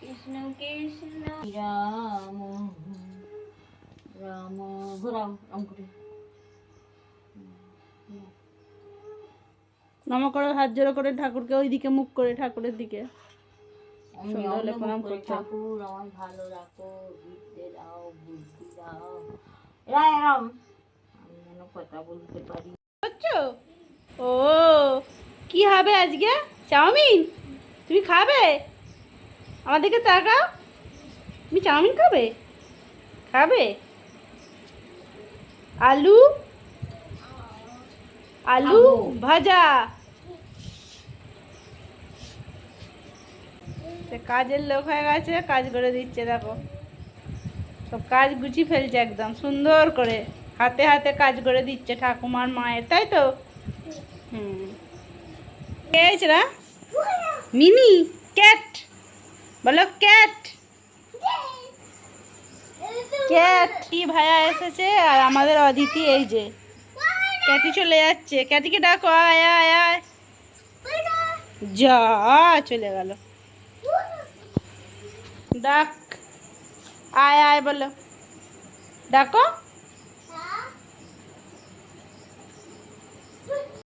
কৃষ্ণ কৃষ্ণ। রাম রাম ঘোরাও রাম করে। নম করে হাত জোড়ো করে ঠাকুরকে ওইদিকে মুখ করে ঠাকুরের দিকে। আমি সন্ধ্যা হলে অনেক প্রণাম করে করতে। ঠাকুর আমায় ভালো রাখো বিদ্যে দাও বুদ্ধি দাও। এরা এরম আমি যেন কথা বলতে পারি। বুঝছ? ও কি হবে আজকে? চাউমিন? তুমি খাবে? আমাদেরকে তাকাও তুমি চাউমিন খাবে? খাবে? আলু? আলু ভাজা। কাজের লোক হয়ে গেছে কাজ করে দিচ্ছে দেখো। সব কাজ গুছিয়ে ফেলছে একদম সুন্দর করে। হাতে হাতে কাজ করে দিচ্ছে ঠাকুমার মায়ের তাই তো? হুম। হয়েছে রা? Mini cat. বলো, ক্যাট। ক্যাট। কি ভাইয়া এসেছে? আর আমাদের অদিতি এই যে। ক্যাটি চলে যাচ্ছে। ক্যাটিকে ডাকো, আয় আয় আয়। যা, চলে গেল। ডাক। আয় আয়, বলো। ডাকো।